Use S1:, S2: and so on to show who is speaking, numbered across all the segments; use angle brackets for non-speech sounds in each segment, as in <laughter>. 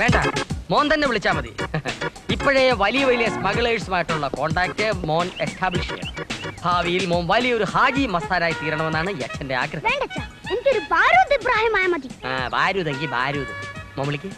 S1: വേണ്ട മോൻ തന്നെ വിളിച്ചാൽ മതി. <laughs> ഇപ്പോഴേ വലിയ വലിയ സ്മഗ്ലേഴ്സുമായിട്ടുള്ള കോണ്ടാക്ട് മോൻ എസ്റ്റാബ്ലിഷ് ചെയ്യണം. ഭാവിയിൽ മോൻ വലിയൊരു ഹാജി മസ്താരായി തീരണമെന്നാണ് യക്ഷന്റെ ആഗ്രഹം.
S2: എനിക്കൊരു ബാരൂദ് ഇബ്രാഹിം ആയ മതി.
S1: ആ എങ്കിൽ ബാരൂദ്. മോൻ വിളിക്ക്.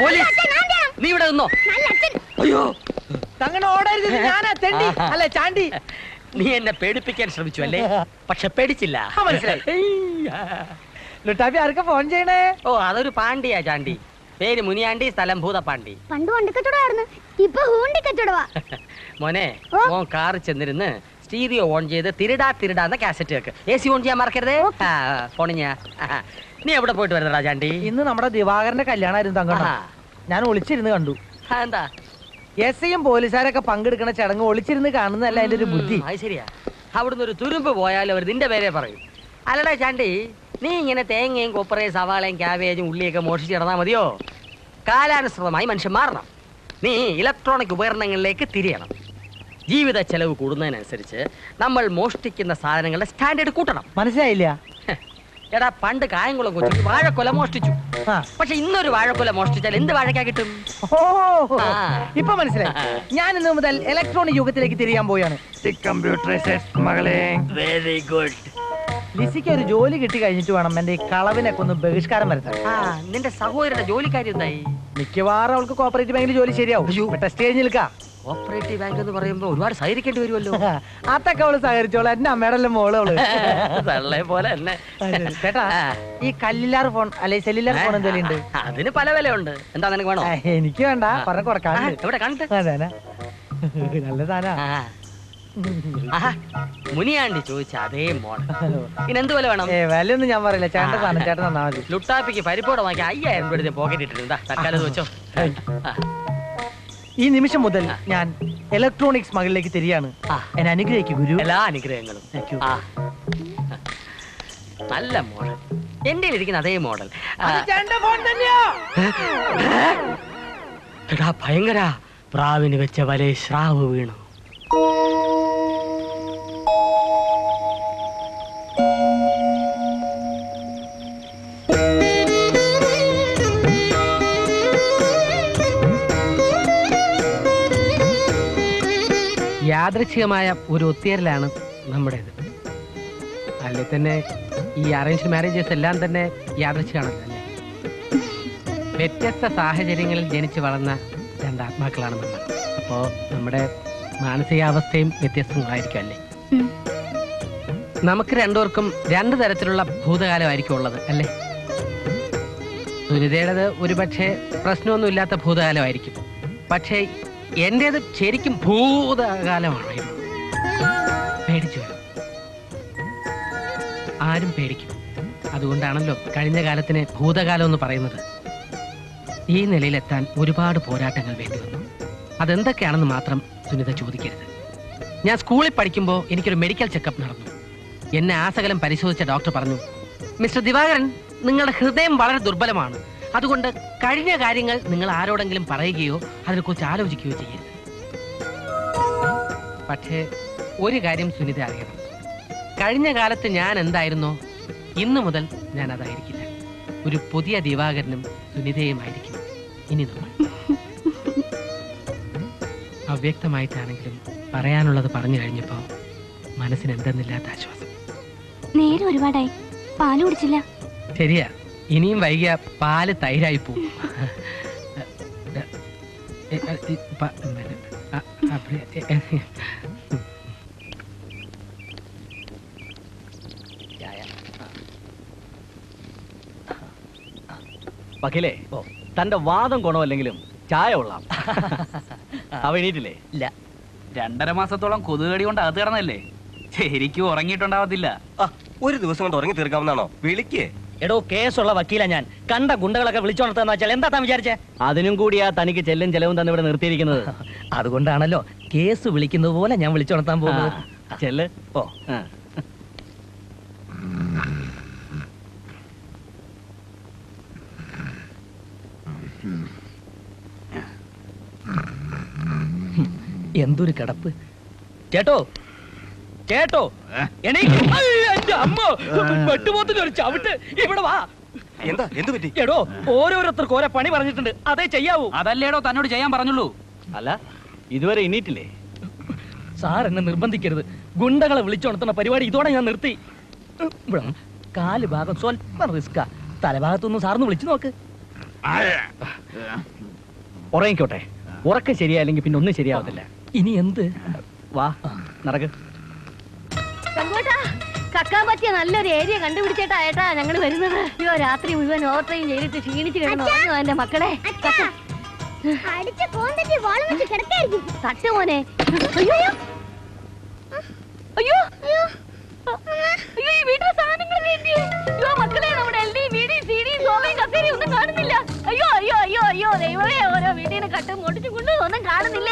S1: പോലീസ്. നീ ഇവിടെ നിന്നോ.
S2: നല്ല അച്ഛൻ.
S1: അയ്യോ.
S3: അങ്ങനെ ഓടരുത് ഞാനാ തെണ്ടി. അല്ല ചാണ്ടി?
S1: നീ എന്നെ പേടിപ്പിക്കാൻ ശ്രമിച്ചു അല്ലേ? പക്ഷെ പേടിച്ചില്ല.
S3: ആ, മനസ്സിലായി. ലുട്ടാപ്പി ആർക്കാ ഫോൺ ചെയ്യണേ?
S1: ഓ അതൊരു പാണ്ടിയാ ചാണ്ടി. പേര് മുനിയാണ്ടി സ്ഥലം ഭൂതപ്പാണ്ടി
S2: പണ്ട് വണ്ടി കച്ചവടമായിരുന്നു. ഇപ്പൊ ഹൂണ്ടി കച്ചവടവാ
S1: മോനെ
S2: ഓ.
S1: മോൻ കാറിൽ ചെന്നിരുന്ന് സ്റ്റീരിയോ ഓൺ ചെയ്ത് തിരിടാ തിരിടാന്ന് കാസറ്റ് വെക്ക്. എ സി ഓൺ ചെയ്യാൻ മറക്കരുതേ? ആ, നീ എവിടെ പോയിട്ട് വരുന്ന രാജാണ്ടി
S3: ഇന്ന് നമ്മുടെ ദിവാകരന്റെ കല്യാണമായിരുന്നു തങ്കണ്ണ.
S1: ആഹാ.
S3: ഞാൻ ഒളിച്ചിരുന്ന് കണ്ടു.
S1: ആ, എന്താ
S3: എസ് ഐയും പോലീസുകാരൊക്കെ പങ്കെടുക്കുന്ന ചടങ്ങ് ഒളിച്ചിരുന്ന് കാണുന്നതല്ല അതിന്റെ ഒരു ബുദ്ധി.
S1: ഉം, അത് ശരിയാ. അവിടുന്ന് ഒരു തുരുമ്പ് പോയാലും അവർ നിന്റെ പേരെ പറയും. അല്ലടാ ചാണ്ടി നീ ഇങ്ങനെ തേങ്ങയും കൊപ്പറയും സവാളയും ക്യാബേജും ഉള്ളിയൊക്കെ മോഷിച്ച് നടന്നാ മതിയോ? കാലാനുസൃതമായി മനുഷ്യൻ മാറണം. നീ ഇലക്ട്രോണിക് ഉപകരണങ്ങളിലേക്ക് തിരിയണം. ജീവിത ചെലവ് കൂടുന്നതിനനുസരിച്ച് നമ്മൾ മോഷ്ടിക്കുന്ന സാധനങ്ങളുടെ സ്റ്റാൻഡേർഡ് കൂട്ടണം.
S3: മനസ്സിലായില്ല?
S1: ഹ്, എടാ പണ്ട് കായംകുളം കൊച്ചു വാഴക്കൊല മോഷ്ടിച്ചു. പക്ഷെ ഇന്നൊരു വാഴക്കൊല മോഷ്ടിച്ചാൽ എന്ത് വാഴക്കാ കിട്ടും?
S3: ഓ ഇപ്പൊ മനസ്സിലായി. ഞാൻ ഇന്ന് മുതൽ ഇലക്ട്രോണിക് യുഗത്തിലേക്ക് തിരിയാൻ പോവുകയാണ്
S1: വെരി ഗുഡ്
S3: ലിസിക്ക് ഒരു ജോലി കിട്ടി കഴിഞ്ഞിട്ട് വേണം എന്റെ ഈ കളവിനൊക്കെ ഒന്ന് ബഹിഷ്കാരം വരുത്താൻ.
S1: ആ നിന്റെ സഹോദരന്റെ ജോലിക്കാരി എന്തായി?
S3: മിക്കവാറും അവൾക്ക് കോപ്പറേറ്റീവ് ബാങ്കിൽ ജോലി ശരിയാവും. ടെസ്റ്റ് കഴിഞ്ഞ് നിൽക്കാം.
S1: കോപ്പറേറ്റീവ് ബാങ്ക് എന്ന് പറയുമ്പോ ഒരുപാട് സഹകരിക്കേണ്ടി വരുമല്ലോ. <laughs>
S3: അതൊക്കെ അവൾ സഹകരിച്ചോളൂ. എന്റെ അമ്മയുടെ എല്ലാം മോൾ അവൾ. <laughs>
S1: തള്ളെ പോലെ തന്നെ.
S3: ചേട്ടാ ഈ കല്ലിലാർ ഫോൺ അല്ലെ സെല്ലുലാർ ഫോൺ എന്തെങ്കിലും ഉണ്ട്
S1: അതിന് പല വിലയുണ്ട്. എന്താ നിനക്ക് വേണോ?
S3: എനിക്ക് വേണ്ട. പറഞ്ഞ
S1: ആ, ഇവിടെ <laughs>
S3: നല്ല സാധന.
S1: മുനിയാണ്ടി ചോദിച്ച അതേ മോഡൽ ഇനി എന്ത് വില വേണം?
S3: വിലയൊന്നും ഞാൻ പറയില്ല. ചേട്ടൻ. സാധനം ചേട്ടൻ മതി.
S1: ലുട്ടാപ്പിക്ക് പരിപ്പോടെ വാങ്ങിയ അയ്യായിരം രൂപ പോക്കറ്റ് ഇട്ടിട്ടുണ്ട്. തൽക്കാലം ചോദിച്ചോ വെച്ചോ.
S3: ഈ നിമിഷം മുതൽ ഞാൻ ഇലക്ട്രോണിക്സ് മകളിലേക്ക് തിരിയാണ്. എന്നെ അനുഗ്രഹിക്കും ഗുരു.
S1: എല്ലാ അനുഗ്രഹങ്ങളും. നല്ല മോഡൽ. എന്റെ ഇരിക്കുന്ന അതേ മോഡൽ. എടാ ഭയങ്കര. പ്രാവിന് വെച്ച വലേ ശ്രാവ് വീണു. യാദൃച്ഛികമായ ഒരു ഒത്തുചേരലാണ് നമ്മുടേത്. അല്ലെ തന്നെ ഈ അറേഞ്ച്ഡ് മാരേജസ് എല്ലാം തന്നെ യാദൃച്ഛികമാണല്ലോ അല്ലേ? വ്യത്യസ്ത സാഹചര്യങ്ങളിൽ ജനിച്ചു വളർന്ന രണ്ട് ആത്മാക്കളാണ് നമ്മൾ. അപ്പോൾ നമ്മുടെ മാനസികാവസ്ഥയും വ്യത്യസ്തങ്ങളായിരിക്കും അല്ലേ? നമുക്ക് രണ്ടുപേർക്കും രണ്ട് തരത്തിലുള്ള ഭൂതകാലമായിരിക്കും ഉള്ളത് അല്ലേ? സുനിതയുടേത് ഒരുപക്ഷെ പ്രശ്നമൊന്നുമില്ലാത്ത ഭൂതകാലമായിരിക്കും. പക്ഷേ എന്റേത് ശരിക്കും ഭൂതകാലമാണ്? പേടിച്ചു? ആരും പേടിക്കും. അതുകൊണ്ടാണല്ലോ കഴിഞ്ഞ കാലത്തിന് ഭൂതകാലം എന്ന് പറയുന്നത്. ഈ നിലയിലെത്താൻ ഒരുപാട് പോരാട്ടങ്ങൾ വേണ്ടി വന്നു. അതെന്തൊക്കെയാണെന്ന് മാത്രം സുനിത ചോദിക്കരുത്. ഞാൻ സ്കൂളിൽ പഠിക്കുമ്പോൾ എനിക്കൊരു മെഡിക്കൽ ചെക്കപ്പ് നടന്നു. എന്നെ ആസകലം പരിശോധിച്ച ഡോക്ടർ പറഞ്ഞു മിസ്റ്റർ ദിവാകരൻ നിങ്ങളുടെ ഹൃദയം വളരെ ദുർബലമാണ്. അതുകൊണ്ട് കഴിഞ്ഞ കാര്യങ്ങൾ നിങ്ങൾ ആരോടെങ്കിലും പറയുകയോ അതിനെക്കുറിച്ച് ആലോചിക്കുകയോ ചെയ്യരുത്. പക്ഷേ ഒരു കാര്യം സുനിത അറിയണം. കഴിഞ്ഞ കാലത്ത് ഞാൻ എന്തായിരുന്നോ? ഇന്നു മുതൽ ഞാൻ അതായിരിക്കില്ല. ഒരു പുതിയ ദിവാകരനും സുനിതയുമായിരിക്കും. ഇനി നമ്മൾ. അവ്യക്തമായിട്ടാണെങ്കിലും പറയാനുള്ളത് പറഞ്ഞു കഴിഞ്ഞപ്പോ മനസ്സിന് എന്തെന്നില്ലാത്ത ആശ്വാസം.
S2: നേരെ ഒരുപാടായി. പാൽ കുടിച്ചില്ല.
S1: ശരിയാ. ഇനിയും വൈകിയ പാൽ തൈരായി പോവും.
S4: വക്കീലേ തന്റെ വാദം ഗുണമല്ലെങ്കിലും ചായ കൊള്ളാം. അവ എണീറ്റില്ലേ?
S1: ഇല്ല.
S5: രണ്ടര മാസത്തോളം കൊതുകടി കൊണ്ട് അകത്ത് കിടന്നല്ലേ ശരിക്കും ഉറങ്ങിയിട്ടുണ്ടാവത്തില്ല.
S6: ഒരു ദിവസം കൊണ്ട് ഉറങ്ങി തീർക്കാവുന്നതാണോ? വിളിക്ക്. എടോ കേസുള്ള വക്കീല ഞാൻ. കണ്ട ഗുണ്ടകളൊക്കെ വിളിച്ചോണത്തെന്ന് വെച്ചാൽ എന്താ താൻ വിചാരിച്ചേ?
S4: അതിനും കൂടിയാ തനിക്ക് ചെല്ലും ചെലവും തന്നെ ഇവിടെ നിർത്തിയിരിക്കുന്നത്. <laughs>
S6: അതുകൊണ്ടാണല്ലോ കേസ് വിളിക്കുന്നത് പോലെ ഞാൻ വിളിച്ചോണർത്താൻ പോകുന്നത്.
S4: ചെല്ല്.
S6: ഓ എന്തൊരു കിടപ്പ്. കേട്ടോ ചേട്ടോ. എണീക്ക്. എന്റെ അമ്മ. വെട്ടുപോത്തിന്റെ ഒരു ചവിട്ട്. ഇവിടെ വാ.
S7: എന്താ? എന്ത് പറ്റി?
S6: എടോ ഓരോരുത്തർക്ക് ഓരോ പണി പറഞ്ഞിട്ടുണ്ട്. അതേ ചെയ്യാവൂ.
S5: അതല്ലേടോ തന്നോട് ചെയ്യാൻ പറഞ്ഞുള്ളൂ.
S4: അല്ല ഇതുവരെ എണ്ണീറ്റില്ലേ
S6: സാർ എന്നെ നിർബന്ധിക്കരുത്. ഗുണ്ടകളെ വിളിച്ചോണത്തുന്ന പരിപാടി ഇതോടെ ഞാൻ നിർത്തി. കാൽ ഭാഗം സ്വല്പം റിസ്കാ തലഭാഗത്തൊന്നും സാറിന് വിളിച്ചു നോക്ക്.
S4: ഉറങ്ങിക്കോട്ടെ. ഉറക്കം ശരിയായില്ലെങ്കിൽ പിന്നെ ഒന്നും ശരിയാവത്തില്ല.
S6: ഇനി എന്ത്?
S4: വാ നടക്ക്.
S2: കക്കാൻ പറ്റിയ നല്ലൊരു ഏരിയ കണ്ടുപിടിച്ചേട്ടാ ഏട്ടാ ഞങ്ങൾ വരുന്നത്. അയ്യോ രാത്രി മുഴുവൻ ഓവർ ടൈം ചെയ്തിട്ട് ക്ഷീണിച്ച് കിടന്നു എന്റെ മക്കളെ. തട്ട് മോനെ. അയ്യോ! അയ്യോ. അയ്യോ. ഈ വീട്ടിലെ സാധനങ്ങൾ വേണ്ടി അയ്യോ മക്കളെ നമ്മുടെ L D V D C D സോമയും കസേരയും ഒന്നും കാണുന്നില്ല. അയ്യോ അയ്യോ അയ്യോ അയ്യോ ദൈവമേ ഓരോ വീട്ടിൽ നിന്ന് കട്ടും പൊട്ടിച്ചു കൊണ്ട് ഒന്നും കാണുന്നില്ല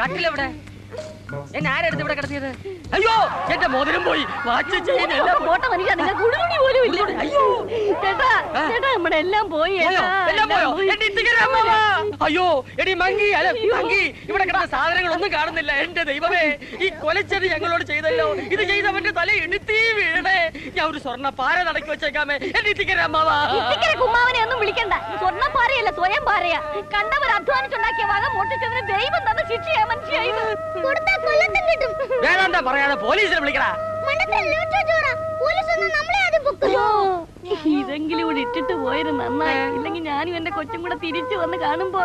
S2: கட்டில
S1: விட. എന്നെ ആരെടുത്ത് ഇവിടെ കിടത്തിയത്?
S6: അയ്യോ എന്റെ മോതിരം പോയി. വാച്ച് ചെയിൻ എല്ലാം പോയി.
S2: പോട്ടെ മനുഷ്യ നിങ്ങൾ കുടുകുടി പോലും ഇല്ല. അയ്യോ. ചേട്ടാ ചേട്ടാ നമ്മുടെ എല്ലാം പോയി
S6: പോയോ?
S2: ചേട്ടാ.
S6: എല്ലാം പോയോ? എന്റെ ഇത്തിക്കര അമ്മവാ. അയ്യോ എടി മങ്കി അല്ല മങ്കി ഇവിടെ കിടന്ന സാധനങ്ങളൊന്നും കാണുന്നില്ല. എന്റെ ദൈവമേ ഈ കൊലച്ചത് ഞങ്ങളോട് ചെയ്തല്ലോ. ഇത് ചെയ്തവന്റെ തല എണുത്തീ വീഴണേ ഞാൻ ഒരു സ്വർണ പാര നടക്കി വെച്ചേക്കാമേ. എന്റെ ഇത്തിക്കര അമ്മാവാ.
S2: ഇത്തിക്കര കുമ്മാവനെ ഒന്നും വിളിക്കണ്ട. സ്വർണം പാറയല്ല സ്വയം പാറയാ കണ്ടവർ അധ്വാനിച്ചുണ്ടാക്കിയ വക മോട്ടിച്ചതിന് ദൈവം തന്ന ശിക്ഷയാ മനുഷ്യ
S6: വേറെന്താ പറയാതെ പോലീസിനെ വിളിക്കടാ.
S2: ഇതെങ്കിലും ഇവിടെ ഇട്ടിട്ട് പോയത് നന്നായി. ഇല്ലെങ്കിൽ ഞാനും എന്റെ കൊച്ചും കൂടെ തിരിച്ചു വന്ന് കാണുമ്പോ.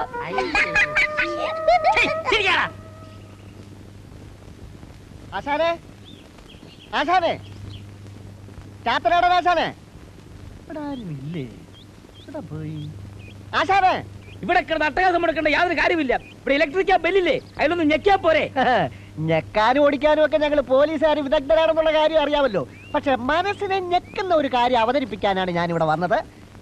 S3: ആശാനെ? ആശാനെ? ചാത്തനാടൻ ആശാനെ? ഇവിടെ ആരുമില്ലേ ഇവിടെ പോയി. ആശാനെ?
S6: ഇവിടെ കിടന്ന് അട്ടകാസം എടുക്കേണ്ട യാതൊരു കാര്യമില്ല ഇവിടെ ഇലക്ട്രിക്കാ ബെല്ലില്ലേ അതിലൊന്നും ഞെക്കിയാ പോരെ.
S3: ഞെക്കാനും ഓടിക്കാനും ഒക്കെ ഞങ്ങൾ പോലീസുകാർ വിദഗ്ധരാണെന്നുള്ള കാര്യം അറിയാമല്ലോ. പക്ഷെ മനസ്സിനെ ഞെക്കുന്ന ഒരു കാര്യം അവതരിപ്പിക്കാനാണ് ഞാൻ ഇവിടെ വന്നത്.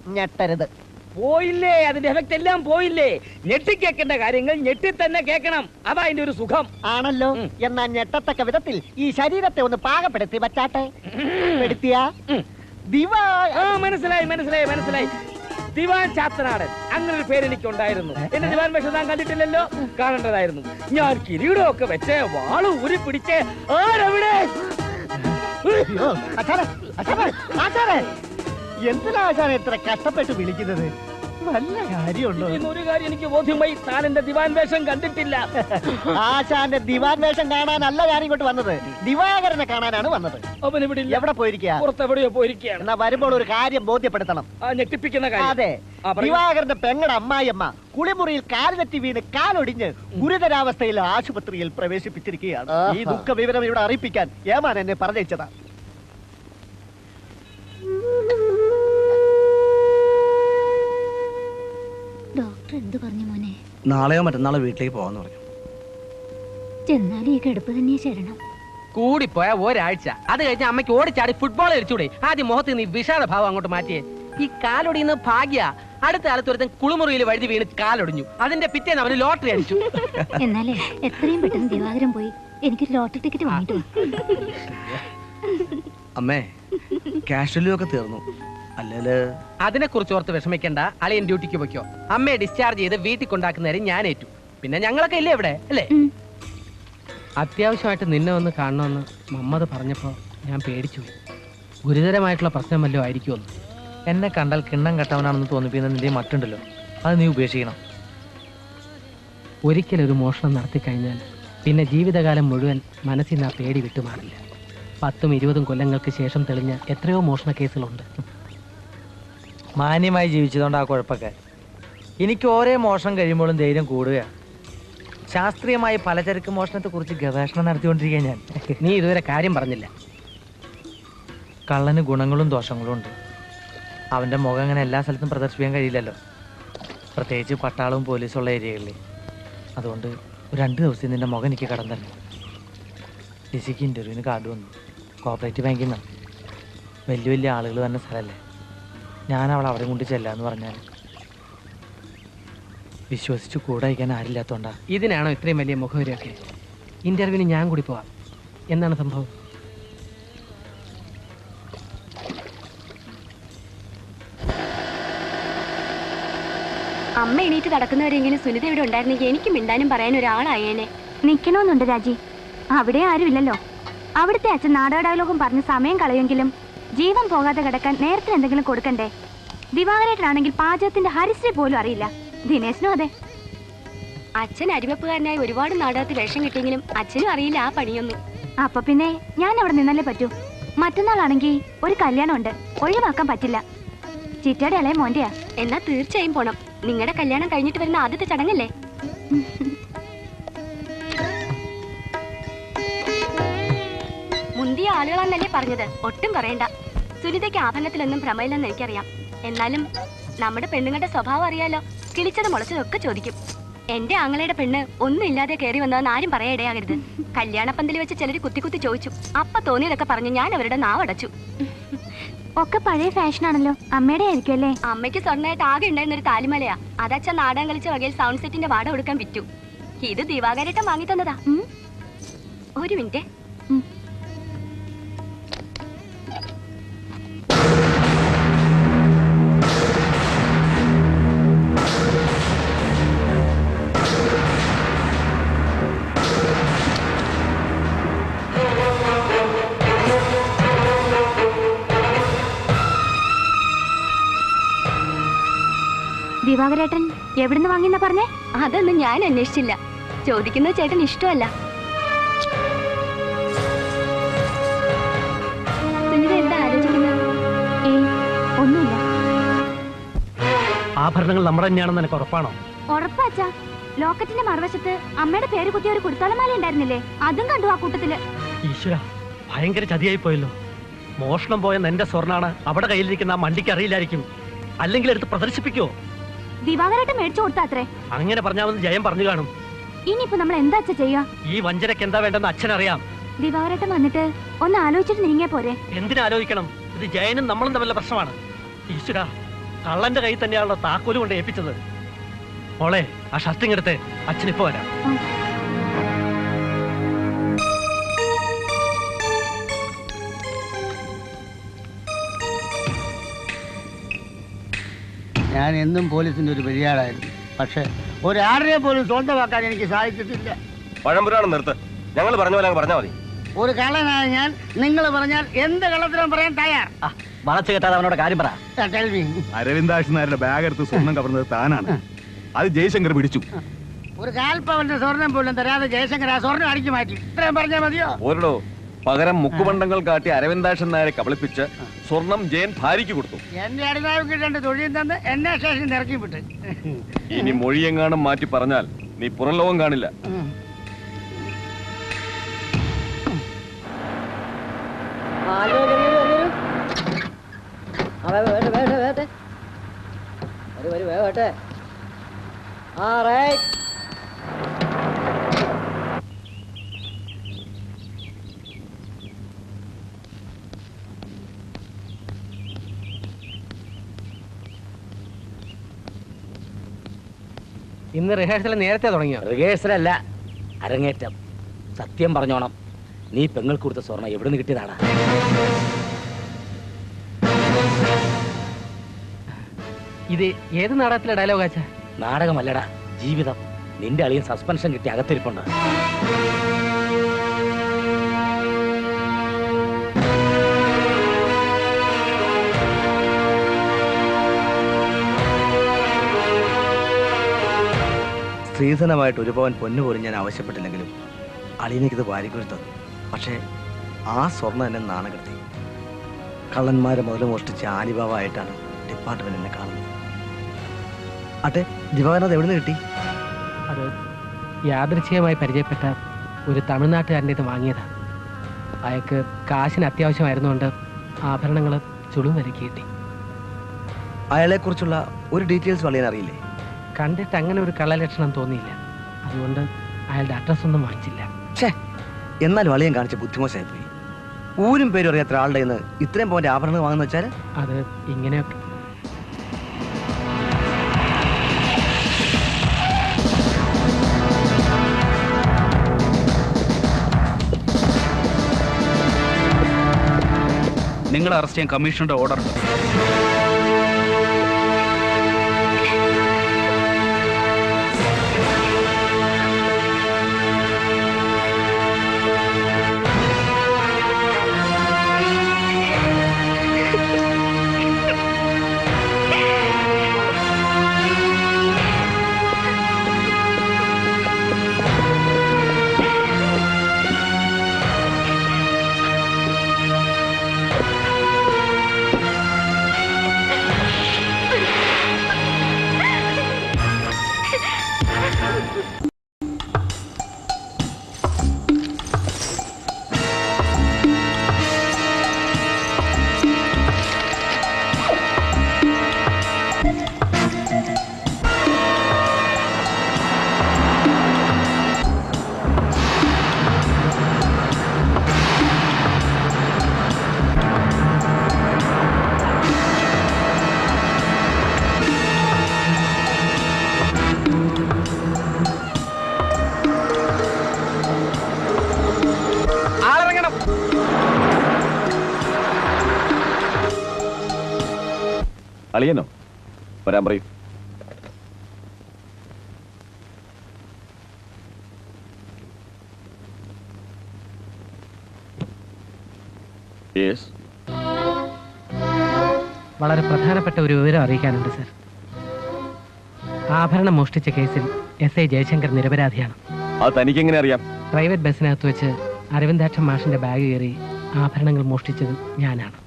S3: ഞെട്ടരുത്.
S6: പോയില്ലേ അതിന്റെ എഫക്ട് എല്ലാം പോയില്ലേ? ഞെട്ടി കേൾക്കേണ്ട കാര്യങ്ങൾ ഞെട്ടി തന്നെ കേൾക്കണം. അതാ അതിന്റെ ഒരു സുഖം.
S3: ആണല്ലോ. എന്നാ ഞെട്ടത്തക്ക വിധത്തിൽ ഈ ശരീരത്തെ ഒന്ന് പാകപ്പെടുത്തി വച്ചാട്ടെ? പെടുത്തിയാ. ദിവാ
S6: ആ മനസ്സിലായി മനസ്സിലായി മനസ്സിലായി. ദിവാൻ ചാത്തനാടൻ. അങ്ങനെ ഒരു പേര് എനിക്ക് ഉണ്ടായിരുന്നു എന്റെ ദിവാൻ വേഷം താൻ കണ്ടിട്ടില്ലല്ലോ? കാണേണ്ടതായിരുന്നു. ഞാൻ കിരീടമൊക്കെ വെച്ച് വാൾ ഊരി പിടിച്ച് ആരവിടെ?
S3: അയ്യോ, ആശാനെ, ആശാനെ, ആശാനെ. എന്തിനാ ആശാനെ ഇത്ര കഷ്ടപ്പെട്ട് വിളിക്കുന്നത്? നല്ല കാര്യമുണ്ടോ?
S6: ഒരു കാര്യം എനിക്ക് ബോധ്യമായി താൻ എന്റെ ദിവാൻ വേഷം കണ്ടിട്ടില്ല
S3: ആശാന്റെ ദിവാൻ വേഷം കാണാനല്ല ഞാൻ ഇങ്ങോട്ട് വന്നത്. ദിവാകരനെ കാണാനാണ് വന്നത്.
S6: അവൻ ഇവിടെ ഇല്ല
S3: എവിടെ പോയിരിക്കുക
S6: പുറത്തെവിടെയോ പോയിരിക്കുകയാണ്.
S3: എന്നാ വരുമ്പോൾ ഒരു കാര്യം ബോധ്യപ്പെടുത്തണം.
S6: ആ ഞെട്ടിപ്പിക്കുന്ന കാര്യം.
S3: അതെ
S6: ആ, പറയൂ.
S3: ദിവാകരന്റെ പെങ്ങടെ അമ്മായിയമ്മ കുളിമുറിയിൽ കാലിനെത്തി തെറ്റി വീണ് കാലൊടിഞ്ഞ് ഗുരുതരാവസ്ഥയിൽ ആശുപത്രിയിൽ പ്രവേശിപ്പിച്ചിരിക്കുകയാണ്. ഈ ദുഃഖ വിവരം ഇവിടെ അറിയിപ്പിക്കാൻ ഏമാൻ എന്നെ പറഞ്ഞയച്ചതാ.
S2: ഡോക്ടർ എന്ത് പറഞ്ഞു മോനെ?
S7: നാളെയോ മറ്റന്നാളോ വീട്ടിലേക്ക് പോവാന്ന് പറഞ്ഞു.
S2: ചെന്നാലും ഈ കിടപ്പ് തന്നെ ശരണം.
S1: കൂടിപ്പോയ ഒരാഴ്ച. അത് കഴിഞ്ഞ അമ്മയ്ക്ക് ഓടിച്ചാടി ഫുട്ബോൾ കളിച്ചൂടെ. ആദ്യം മുഖത്ത് നീ വിഷാദ ഭാവം അങ്ങോട്ട് മാറ്റിയേ. ഈ കാലൊടിയുന്ന ഭാഗ്യ. അടുത്ത കാലത്ത് ഒരുത്തൻ കുളിമുറിയിൽ വഴുതി വീണ് കാലൊടിഞ്ഞു. അതിന്റെ പിറ്റേന്ന് അവന് ലോട്ടറി അടിച്ചു.
S2: എന്നാലേ എത്രയും പെട്ടെന്ന് ദിവാകരം പോയി എനിക്ക് ലോട്ടറി ടിക്കറ്റ് വാങ്ങിട്ടു.
S7: അമ്മേ കാഷ്വലും ഒക്കെ തീർന്നു.
S1: അതിനെ കുറിച്ച് ഓർത്ത് വിഷമിക്കണ്ട. അളിയൻ ഡ്യൂട്ടിക്ക് പൊയ്ക്കോ. അമ്മയെ ഡിസ്ചാർജ് ചെയ്ത് വീട്ടിൽ കൊണ്ടാക്കുന്നവരെ ഞാൻ ഏറ്റു. പിന്നെ ഞങ്ങളൊക്കെ ഇല്ലേ ഇവിടെ? അല്ലേ? അത്യാവശ്യമായിട്ട് നിന്നെ ഒന്ന് കാണണമെന്ന് മമ്മത് പറഞ്ഞപ്പോ ഞാൻ പേടിച്ചു. ഗുരുതരമായിട്ടുള്ള പ്രശ്നം വല്ലതും ആയിരിക്കുമെന്ന്
S3: എന്നെ. കണ്ടാൽ കിണ്ണം കെട്ടവനാണെന്ന് തോന്നിപ്പിക്കുന്ന നിന്റെ മറ്റുണ്ടല്ലോ അത് നീ ഉപേക്ഷിക്കണം.
S1: ഒരിക്കലൊരു മോഷണം നടത്തി കഴിഞ്ഞാൽ പിന്നെ ജീവിതകാലം മുഴുവൻ മനസ്സിൽ നിന്ന് ആ പേടി വിട്ടുമാറില്ല. പത്തും ഇരുപതും കൊല്ലങ്ങൾക്ക് ശേഷം തെളിഞ്ഞ എത്രയോ മോഷണ കേസുകളുണ്ട്.
S3: മാന്യമായി ജീവിച്ചതുകൊണ്ട് ആ കുഴപ്പമൊക്കെ. എനിക്ക് ഓരോ മോഷണം കഴിയുമ്പോഴും ധൈര്യം കൂടുക ശാസ്ത്രീയമായി പലചരക്ക് മോഷണത്തെ കുറിച്ച് ഗവേഷണം നടത്തിക്കൊണ്ടിരിക്കുക ഞാൻ.
S1: നീ ഇതുവരെ കാര്യം പറഞ്ഞില്ല.
S3: കള്ളന് ഗുണങ്ങളും ദോഷങ്ങളും ഉണ്ട്. അവന്റെ മുഖം അങ്ങനെ എല്ലാ സ്ഥലത്തും പ്രദർശിപ്പിക്കാൻ കഴിയില്ലല്ലോ. പ്രത്യേകിച്ച് പട്ടാളവും പോലീസുള്ള ഏരിയകളിൽ. അതുകൊണ്ട് രണ്ട് ദിവസം നിന്റെ മുഖം എനിക്ക് കടം തരണം ലിസിക്ക് ഇന്റർവ്യൂവിന് കാർഡ് വന്നു. കോപ്പറേറ്റീവ് ബാങ്കിൽ നിന്നാണ് വലിയ വലിയ ആളുകൾ തന്നെ സ്ഥലമല്ലേ? ഞാൻ അവൾ അവിടെ കൊണ്ട് ചെല്ലാന്ന് പറഞ്ഞാൽ വിശ്വസിച്ച് കൂടെ അയക്കാൻ ആരില്ലാത്തോണ്ടാ.
S8: ഇതിനാണോ ഇത്രയും വലിയ മുഖവരിയൊക്കെ? ഇന്റർവ്യൂവിന് ഞാൻ കൂടി പോവാം. എന്താണ് സംഭവം?
S9: അമ്മ എണീറ്റ് നടക്കുന്നവരെങ്കിലും സുനിത ഇവിടെ ഉണ്ടായിരുന്നെങ്കിൽ എനിക്ക് മിണ്ടാനും പറയാൻ ഒരാളായേനെ.
S10: നിൽക്കണമെന്നുണ്ട് രാജി. അവിടെ ആരുമില്ലല്ലോ. അവിടുത്തെ അച്ഛൻ നാടക ഡയലോഗും പറഞ്ഞ് സമയം കളയുമെങ്കിലും ജീവൻ പോകാതെ കിടക്കാൻ നേരത്തെ എന്തെങ്കിലും കൊടുക്കണ്ടേ? ദിവാകരേട്ടനാണെങ്കിൽ പാചകത്തിന്റെ ഹരിശ്രീ പോലും അറിയില്ല. ദിനേശനും അതെ.
S9: അച്ഛൻ അരിവെപ്പുകാരനായി ഒരുപാട് നാടകത്തിൽ വേഷം കിട്ടിയെങ്കിലും അച്ഛനും അറിയില്ല ആ പണിയൊന്നും.
S10: അപ്പൊ പിന്നെ ഞാൻ അവിടെ നിന്നല്ലേ പറ്റൂ? മറ്റന്നാളാണെങ്കിൽ ഒരു കല്യാണം ഉണ്ട് ഒഴിവാക്കാൻ പറ്റില്ല. ചിറ്റയുടെ ഇളയ മോന്റെയാ.
S9: എന്നാ തീർച്ചയായും പോണം. നിങ്ങളുടെ കല്യാണം കഴിഞ്ഞിട്ട് വരുന്ന ആദ്യത്തെ ചടങ്ങല്ലേ? <laughs> മുന്തിയ ആളുകളാന്നല്ലേ പറഞ്ഞത്? ഒട്ടും പറയണ്ട സുനിതയ്ക്ക് ആഭരണത്തിലൊന്നും ഭ്രമയില്ലെന്ന് എനിക്കറിയാം. എന്നാലും നമ്മുടെ പെണ്ണുങ്ങളുടെ സ്വഭാവം അറിയാലോ. കിളിച്ചത് മുളച്ചതൊക്കെ ചോദിക്കും. എന്റെ ആങ്ങളയുടെ പെണ്ണ് ഒന്നും ഇല്ലാതെ കയറി വന്നതെന്ന് ആരും പറയാനിടയാകരുത്. കല്യാണപ്പന്തൽ വെച്ച് ചിലർ കുത്തി കുത്തി ചോദിച്ചു. അപ്പൊ തോന്നിയതൊക്കെ പറഞ്ഞ് ഞാൻ അവരുടെ നാവടച്ചു.
S10: ഒക്കെ പഴയ ഫാഷനാണല്ലോ അമ്മയുടെ ആയിരിക്കും അല്ലേ?
S9: അമ്മയ്ക്ക് സ്വർണമായിട്ട് ആകെ ഉണ്ടായിരുന്ന ഒരു താലിമലയാ. അതച്ഛൻ നാടകം കളിച്ച വകയിൽ സൗണ്ട് സെറ്റിന്റെ വാട കൊടുക്കാൻ വിറ്റു. ഇത് ദിവാകരേട്ടം വാങ്ങി തന്നതാ. ഒരു മിനിറ്റ്.
S10: ദിവാകരേട്ടൻ എവിടുന്ന് വാങ്ങിയെന്നാ പറഞ്ഞേ?
S9: അതൊന്നും ഞാൻ അന്വേഷിച്ചില്ല. ചോദിക്കുന്നത് ചേട്ടൻ ഇഷ്ടമല്ല.
S8: ആഭരണങ്ങൾ നമ്മുടെ തന്നെയാണെന്ന് എനിക്ക് ഉറപ്പാണോ?
S10: ഉറപ്പാച്ചാ ലോക്കറ്റിന്റെ മറുവശത്ത് അമ്മയുടെ പേര് കുത്തിയ ഒരു കുടുത്താലമാല ഉണ്ടായിരുന്നില്ലേ? അതും കണ്ടു ആ കൂട്ടത്തിൽ.
S8: ഈശ്വര ഭയങ്കര ചതിയായി പോയല്ലോ. മോഷണം പോയ എന്റെ സ്വർണാണ് അവിടെ കയ്യിലിരിക്കുന്ന ആ മണ്ടിക്ക് അറിയില്ലായിരിക്കും. അല്ലെങ്കിൽ എടുത്ത് പ്രദർശിപ്പിക്കുവോ?
S10: ദിവാകരേട്ടൻ മേടിച്ചു കൊടുത്താത്രേ
S8: അങ്ങനെ പറഞ്ഞാൽ ജയം പറഞ്ഞു കാണും.
S10: ഇനിയിപ്പോ നമ്മൾ എന്താ അച്ഛ ചെയ്യാ
S8: ഈ വഞ്ചനക്ക് എന്താ വേണ്ടെന്ന് അച്ഛനറിയാം.
S10: ദിവാകരേട്ടൻ വന്നിട്ട് ഒന്ന് ആലോചിച്ചിട്ട് നീങ്ങിയ പോരെ.
S8: എന്തിനാലോചിക്കണം ഇത് ജയനും നമ്മളും തമ്മിലുള്ള പ്രശ്നമാണ്. ഈശ്വര കള്ളന്റെ കയ്യിൽ തന്നെയാണല്ലോ താക്കോൽ കൊണ്ട് ഏൽപ്പിച്ചത്. മോളെ ആ ഷർട്ടിങ് എടുത്ത്. അച്ഛനിപ്പോ വരാം.
S11: ഞാൻ എന്നും പോലീസിന്റെ ഒരു പെരിയാളായിരുന്നു. പക്ഷെ ഒരാടിനെ പോലും സ്വന്തമാക്കാൻ എനിക്ക് സാധിച്ചിട്ടില്ല.
S12: പഴംപുരാണം നിർത്ത്. ഞങ്ങൾ പറഞ്ഞ പോലെ അങ്ങ് പറഞ്ഞാൽ മതി.
S11: ഒരു കള്ളനായ ഞാൻ നിങ്ങൾ പറഞ്ഞാൽ എന്ത് കള്ളത്തിനും പറയാൻ തയ്യാർ?
S4: വളച്ചു കെട്ടാതെ അവനോട് കാര്യം പറ.
S12: ടെൽ നായരുടെ ബാഗ് എടുത്ത് സ്വർണം കവർന്നത് താനാണ്. അത് ജയശങ്കർ പിടിച്ചു.
S11: ഒരു കാൽപ്പവന്റെ സ്വർണം പോലും തരാതെ ജയശങ്കർ ആ സ്വർണം അടിച്ചു മാറ്റി. ഇത്രയും പറഞ്ഞാൽ മതിയോ?
S12: ഓരോ പകരം മുക്കുമണ്ഡങ്ങൾ കാട്ടി അരവിന്ദാശൻ നായരെ കബളിപ്പിച്ച് സ്വർണം ജയൻ ഭാര്യയ്ക്ക് കൊടുത്തു.
S11: എന്റെ അടിനാവിക്ക് രണ്ട് തൊഴിൽ തന്ന് എന്നെ സ്റ്റേഷനിൽ ഇറക്കി വിട്ട്.
S12: ഇനി മൊഴിയെങ്ങാനും മാറ്റി പറഞ്ഞാൽ നീ പുറം ലോകം കാണില്ല.
S8: ഇന്ന് റിഹേഴ്സൽ നേരത്തെ തുടങ്ങിയോ?
S4: റിഹേഴ്സൽ അല്ല. അരങ്ങേറ്റം. സത്യം പറഞ്ഞോണം. നീ പെങ്ങൾക്ക് കൊടുത്ത സ്വർണം എവിടെ നിന്ന് കിട്ടിയതാണ്?
S8: ഇത് ഏത് നാടകത്തിലെ ഡയലോഗ് അച്ഛാ
S4: നാടകമല്ലടാ ജീവിതം. നിന്റെ അളിയൻ സസ്പെൻഷൻ കിട്ടി അകത്തിരിപ്പുണ്ട്.
S7: സ്ത്രീധനമായിട്ട് ഒരു പവൻ പൊന്നു പോലും ഞാൻ ആവശ്യപ്പെട്ടില്ലെങ്കിലും അളിയനിക്കിത് തന്നു പക്ഷേ ആ സ്വർണം എന്നെ നാണകെടുത്തി. കള്ളന്മാരെ മുതൽ മോഷ്ടിച്ച ആലിബാവായിട്ടാണ് ഡിപ്പാർട്ട്മെന്റ് എന്നെ കാണുന്നത്. അട്ടെ ദിവാകരൻ എവിടെ നിന്ന് കിട്ടി?
S8: അത് യാദൃച്ഛികമായി പരിചയപ്പെട്ട ഒരു തമിഴ്നാട്ടുകാരന്റെ ഇത് വാങ്ങിയതാണ് അയാൾക്ക് കാശിന് അത്യാവശ്യമായിരുന്നുകൊണ്ട് ആഭരണങ്ങൾ ചുളും വരക്കി കിട്ടി.
S7: അയാളെക്കുറിച്ചുള്ള ഒരു ഡീറ്റെയിൽസ് വളരെ അറിയില്ലേ
S8: കണ്ടിട്ട് അങ്ങനെ ഒരു കള്ളലക്ഷണം തോന്നിയില്ല. അതുകൊണ്ട്
S1: അയാളുടെ അഡ്രസ് ഒന്നും വാങ്ങിച്ചില്ല.
S7: ഛേ എന്നാലും അളിയൻ കാണിച്ച ബുദ്ധിമോശമായി പോയി ഊരും പേരും അറിയാത്ത ഒരാളുടെ ഇന്ന് ഇത്രയും പോയിന്റ് ആഭരണങ്ങൾ വാങ്ങുന്ന വെച്ചാൽ
S1: അത് ഇങ്ങനെയൊക്കെ.
S5: നിങ്ങളെ അറസ്റ്റ് ചെയ്യാൻ കമ്മീഷണറുടെ ഓർഡർ ഉണ്ട്.
S12: അളിയനോ? വരാൻ പറയൂ.
S1: വളരെ പ്രധാനപ്പെട്ട ഒരു വിവരം അറിയിക്കാനുണ്ട് സർ. ആഭരണം മോഷ്ടിച്ച കേസിൽ എസ് ഐ ജയശങ്കർ നിരപരാധിയാണ്.
S12: അത് തനിക്കെങ്ങനെ അറിയാം?
S1: പ്രൈവറ്റ് ബസ്സിനകത്ത് വെച്ച് അരവിന്ദാക്ഷൻ മാഷിന്റെ ബാഗ് കയറി ആഭരണങ്ങൾ മോഷ്ടിച്ചത് ഞാനാണ്.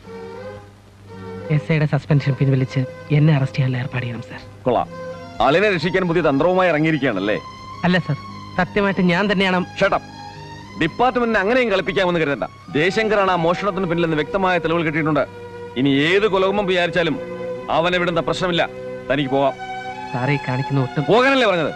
S1: എസ് ഐയുടെ സസ്പെൻഷൻ പിൻവലിച്ച് എന്നെ അറസ്റ്റ് ചെയ്യാനുള്ള ഏർപ്പാട് ചെയ്യണം സാർ.
S12: കൊള്ളാം. അളിനെ രക്ഷിക്കാൻ പുതിയ തന്ത്രവുമായി ഇറങ്ങിയിരിക്കുകയാണല്ലേ?
S1: അല്ല സർ. സത്യമായിട്ട് ഞാൻ തന്നെയാണ്
S12: ഷട്ടപ്പ് ഡിപ്പാർട്ട്മെന്റിനെ അങ്ങനെയും കളിപ്പിക്കാമെന്ന് കരുതണ്ട. ജയശങ്കറാണ് ആ മോഷണത്തിന് പിന്നിലെന്ന് വ്യക്തമായ തെളിവുകൾ കിട്ടിയിട്ടുണ്ട്. ഇനി ഏത് കുലകുമ്പം വിചാരിച്ചാലും അവനെ വിടുന്ന പ്രശ്നമില്ല. തനിക്ക് പോവാം.
S1: സാറേ കാണിക്കുന്ന ഒട്ടും
S12: പോകാനല്ലേ പറഞ്ഞത്?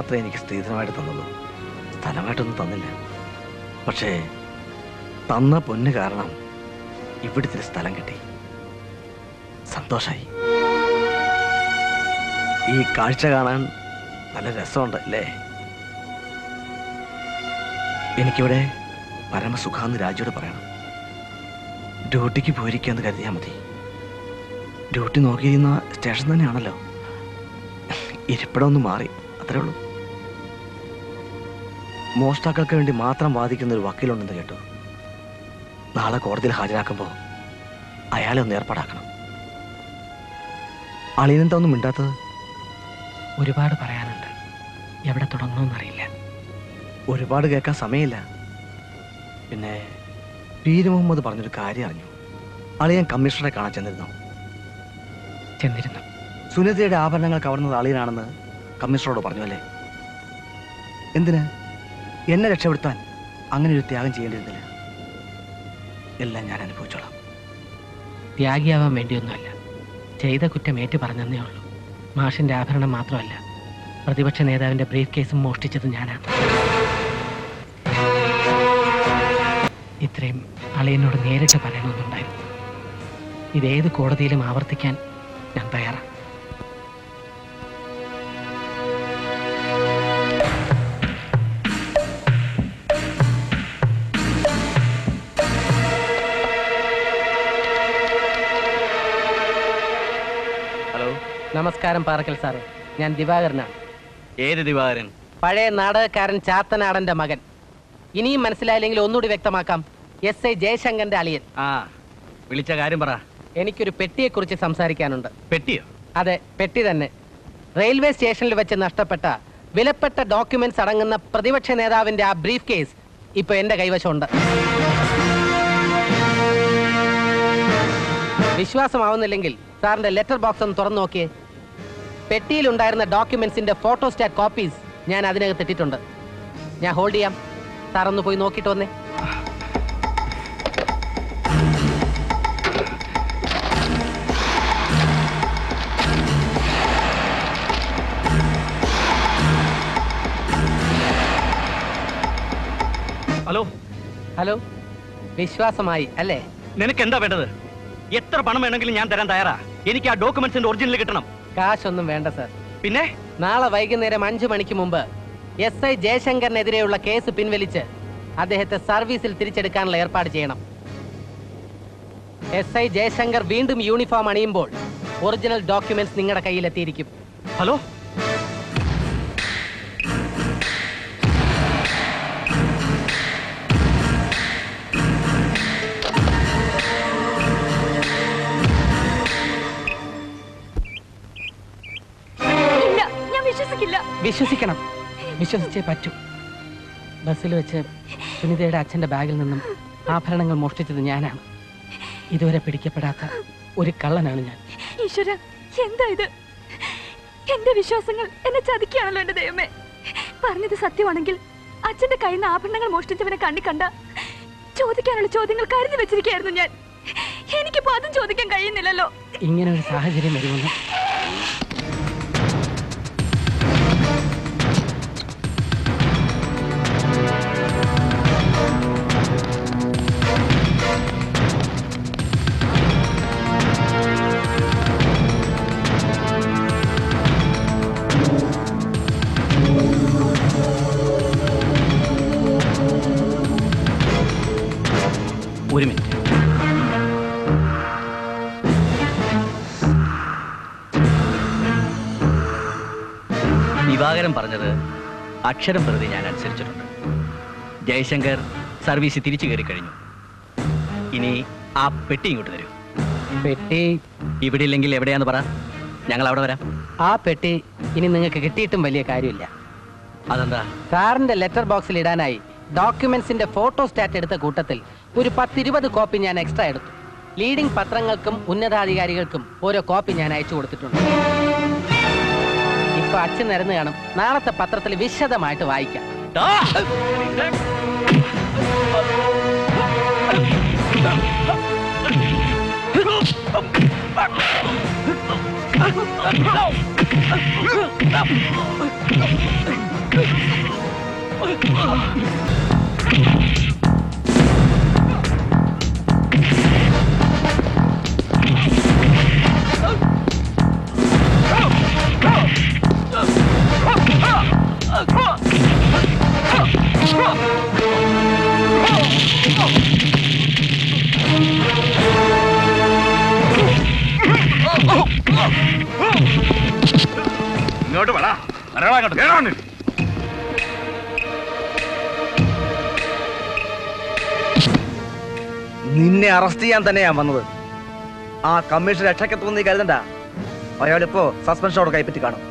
S7: മാത്രമേ എനിക്ക് സ്ത്രീധനമായിട്ട് തന്നുള്ളൂ. സ്ഥലമായിട്ടൊന്നും തന്നില്ല. പക്ഷേ തന്ന പൊന്ന് കാരണം ഇവിടുത്തെ സ്ഥലം കിട്ടി. സന്തോഷായി. ഈ കാഴ്ച കാണാൻ നല്ല രസമുണ്ട് അല്ലേ? എനിക്കിവിടെ പരമസുഖാന്ന് രാജ്യോട് പറയണം. ഡ്യൂട്ടിക്ക് പോയിരിക്കാന്ന് കരുതിയാൽ മതി. ഡ്യൂട്ടി നോക്കിയിരുന്ന സ്റ്റേഷൻ തന്നെയാണല്ലോ. ഇരിപ്പിടം ഒന്ന് മാറി അത്രേ ഉള്ളൂ. മോഷ്ടാക്കൾക്ക് വേണ്ടി മാത്രം വാദിക്കുന്ന ഒരു വക്കീലുണ്ടെന്ന് കേട്ടു. നാളെ കോടതിയിൽ ഹാജരാക്കുമ്പോൾ അയാളെ ഒന്ന് ഏർപ്പാടാക്കണം. അളിയനെന്താ ഒന്നും മിണ്ടാത്തത്?
S1: ഒരുപാട് പറയാനുണ്ട്. എവിടെ തുടങ്ങണമെന്നറിയില്ല
S7: ഒരുപാട് കേൾക്കാൻ സമയമില്ല. പിന്നെ പീര് മുഹമ്മദ് പറഞ്ഞൊരു കാര്യം അറിഞ്ഞു. അളിയൻ കമ്മീഷണറെ കാണാൻ ചെന്നിരുന്നു.
S1: ചെന്നിരുന്നു.
S7: സുനിതയുടെ ആഭരണങ്ങൾ കവർന്നത് അളിയനാണെന്ന് കമ്മീഷണറോട് പറഞ്ഞു അല്ലേ? എന്തിന്? എന്നെ രക്ഷപ്പെടുത്താൻ അങ്ങനെ ഒരു ത്യാഗം ചെയ്യേണ്ടിയിരുന്നില്ല. എല്ലാം ഞാൻ അനുഭവിച്ചോളാം.
S1: ത്യാഗിയാവാൻ വേണ്ടിയൊന്നുമല്ല. ചെയ്ത കുറ്റം ഏറ്റു പറഞ്ഞതേ ഉള്ളൂ. മാഷിന്റെ ആഭരണം മാത്രമല്ല പ്രതിപക്ഷ നേതാവിന്റെ ബ്രീഫ് കേസും മോഷ്ടിച്ചത് ഞാനാണ്. ഇത്രയും അളിയനോട് നേരിട്ട് പറയണമെന്നുണ്ടായിരുന്നു. ഇതേത് കോടതിയിലും ആവർത്തിക്കാൻ ഞാൻ തയ്യാറാണ്. നമസ്കാരം പാറക്കൽ സാറേ. ഞാൻ ദിവാകരനാണ്.
S7: ഏത് ദിവാകരൻ?
S1: പഴയ നാടകക്കാരൻ ചാത്തനാടന്റെ മകൻ. ഇനിയും മനസ്സിലായില്ലെങ്കിൽ ഒന്നുകൂടി വ്യക്തമാക്കാം. എസ് ഐ ജയശങ്കന്റെ അളിയൻ.
S7: ആ വിളിച്ച കാര്യം പറ.
S1: എനിക്കൊരു പെട്ടിയെക്കുറിച്ച് സംസാരിക്കാനുണ്ട്.
S7: പെട്ടിയോ?
S1: അതെ പെട്ടി തന്നെ. റെയിൽവേ സ്റ്റേഷനിൽ വെച്ച് നഷ്ടപ്പെട്ട വിലപ്പെട്ട ഡോക്യുമെന്റ്സ് അടങ്ങുന്ന പ്രതിപക്ഷ നേതാവിന്റെ ആ ബ്രീഫ് കേസ് ഇപ്പൊ എന്റെ കൈവശമുണ്ട്. വിശ്വാസമാവുന്നില്ലെങ്കിൽ സാറിന്റെ ലെറ്റർ ബോക്സ് ഒന്ന് തുറന്നു നോക്കിയേ. പെട്ടിയിലുണ്ടായിരുന്ന ഡോക്യുമെന്റ്സിന്റെ ഫോട്ടോസ്റ്റാറ്റ് കോപ്പീസ് ഞാൻ അതിനകത്ത് ഇട്ടിട്ടുണ്ട്. ഞാൻ ഹോൾഡ് ചെയ്യാം. സാറൊന്ന് പോയി നോക്കിയിട്ട് വന്നേ.
S4: ഹലോ?
S1: ഹലോ? വിശ്വാസമായി അല്ലേ?
S4: നിനക്ക് എന്താ വേണ്ടത്? എത്ര പണം വേണമെങ്കിലും ഞാൻ തരാൻ തയ്യാറാ? എനിക്ക് ആ ഡോക്യുമെന്റ്സിന്റെ ഒറിജിനൽ കിട്ടണം.
S1: കാശൊന്നും വേണ്ട സാർ
S4: പിന്നെ?
S1: നാളെ വൈകുന്നേരം അഞ്ചു മണിക്ക് മുമ്പ് എസ് ഐ ജയശങ്കറിനെതിരെയുള്ള കേസ് പിൻവലിച്ച് അദ്ദേഹത്തെ സർവീസിൽ തിരിച്ചെടുക്കാനുള്ള ഏർപ്പാട് ചെയ്യണം. എസ് ഐ ജയശങ്കർ വീണ്ടും യൂണിഫോം അണിയുമ്പോൾ ഒറിജിനൽ ഡോക്യുമെന്റ്സ് നിങ്ങളുടെ കയ്യിലെത്തിയിരിക്കും.
S4: ഹലോ?
S1: വിശ്വസിക്കണം. വിശ്വസിച്ചേ പറ്റൂ. ബസ്സിൽ വെച്ച് സുനിതയുടെ അച്ഛന്റെ ബാഗിൽ നിന്നും ആഭരണങ്ങൾ മോഷ്ടിച്ചത് ഞാനാണ്. ഇതുവരെ പിടിക്കപ്പെടാത്ത ഒരു കള്ളനാണ് ഞാൻ.
S10: ഈശ്വര എന്താ ഇത്? എന്റെ വിശ്വാസങ്ങൾ എന്നെ ചതിക്കുകയാണല്ലോ എന്റെ ദൈവമേ. പറഞ്ഞത് സത്യമാണെങ്കിൽ അച്ഛന്റെ കയ്യിൽ നിന്ന് ആഭരണങ്ങൾ മോഷ്ടിച്ചവനെ കണ്ണി കണ്ട ചോദിക്കാനുള്ള ചോദ്യങ്ങൾ കരുതി വെച്ചിരിക്കുകയായിരുന്നു ഞാൻ. എനിക്കിപ്പോ അതും ചോദിക്കാൻ കഴിയുന്നില്ലല്ലോ.
S1: ഇങ്ങനെ ഒരു സാഹചര്യം വരുമെന്ന്
S4: ദിവാകരൻ പറഞ്ഞത് അക്ഷരം പ്രതി ഞാൻ അനുസരിച്ചിട്ടുണ്ട്. ജയശങ്കർ സർവീസ് തിരിച്ചു കയറി കഴിഞ്ഞു. ഇനി ആ പെട്ടി ഇങ്ങോട്ട് തരൂ.
S1: പെട്ടി?
S4: ഇവിടെ ഇല്ലെങ്കിൽ എവിടെയാന്ന് പറ. ഞങ്ങൾ അവിടെ വരാം.
S1: ആ പെട്ടി ഇനി നിങ്ങൾക്ക് കിട്ടിയിട്ടും വലിയ കാര്യമില്ല.
S4: അതെന്താ?
S1: സാറിന്റെ ലെറ്റർ ബോക്സിൽ ഇടാനായി ഡോക്യുമെന്റ്സിന്റെ ഫോട്ടോ സ്റ്റാറ്റ് എടുത്ത കൂട്ടത്തിൽ ഒരു പത്തിരുപത് കോപ്പി ഞാൻ എക്സ്ട്രാ എടുത്തു. ലീഡിംഗ് പത്രങ്ങൾക്കും ഉന്നതാധികാരികൾക്കും ഓരോ കോപ്പി ഞാൻ അയച്ചു കൊടുത്തിട്ടുണ്ട്. ഇപ്പൊ അച്ഛൻ നിരന്ന് കാണും. നാളത്തെ പത്രത്തിൽ വിശദമായിട്ട് വായിക്കാം.
S13: ഇങ്ങോട്ട്
S7: അറസ്റ്റ് ചെയ്യാൻ തന്നെയാ വന്നത്. ആ കമ്മീഷൻ രക്ഷക്കെത്തുമെന്ന് കരുതണ്ട. അയാളിപ്പോ സസ്പെൻഷനോട് കൈപ്പറ്റി കാണും.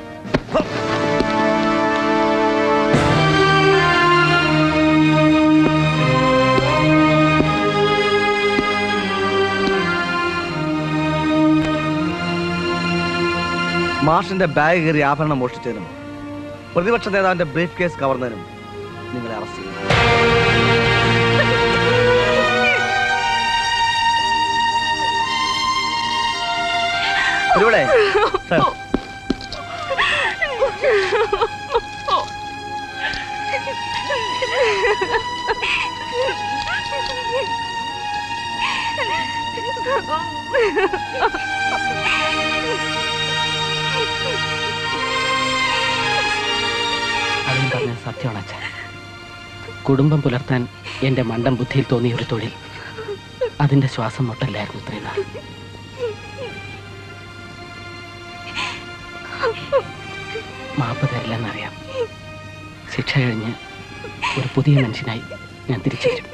S7: മാഷിന്റെ ബാഗ് കയറി ആഭരണം മോഷ്ടിച്ചതിനും പ്രതിപക്ഷ നേതാവിന്റെ ബ്രീഫ് കേസ് കവർന്നതിനും നിങ്ങളെ അറസ്റ്റ് ചെയ്തു.
S1: പറഞ്ഞ സത്യമാണ് അച്ഛൻ കുടുംബം പുലർത്താൻ എന്റെ മണ്ടം ബുദ്ധിയിൽ തോന്നിയ ഒരു തൊഴിൽ. അതിന്റെ ശ്വാസം മുട്ടല്ലായിരുന്നു ഇത്രയും നാൾ. മാപ്പ് തരില്ലെന്നറിയാം. ശിക്ഷ കഴിഞ്ഞ് ഒരു പുതിയ മനുഷ്യനായി ഞാൻ തിരിച്ചു വരും.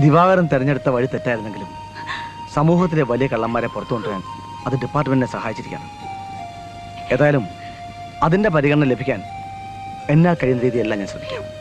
S7: ദിവാകരൻ തെരഞ്ഞെടുത്ത വഴി തെറ്റായിരുന്നെങ്കിലും സമൂഹത്തിലെ വലിയ കള്ളന്മാരെ പുറത്തു കൊണ്ടുവരാൻ അത് ഡിപ്പാർട്ട്മെന്റിനെ സഹായിച്ചിരിക്കുകയാണ്. ഏതായാലും അതിന്റെ പരിഗണന ലഭിക്കാൻ എന്നാൽ കഴിയുന്ന രീതിയെല്ലാം ഞാൻ ശ്രമിക്കാം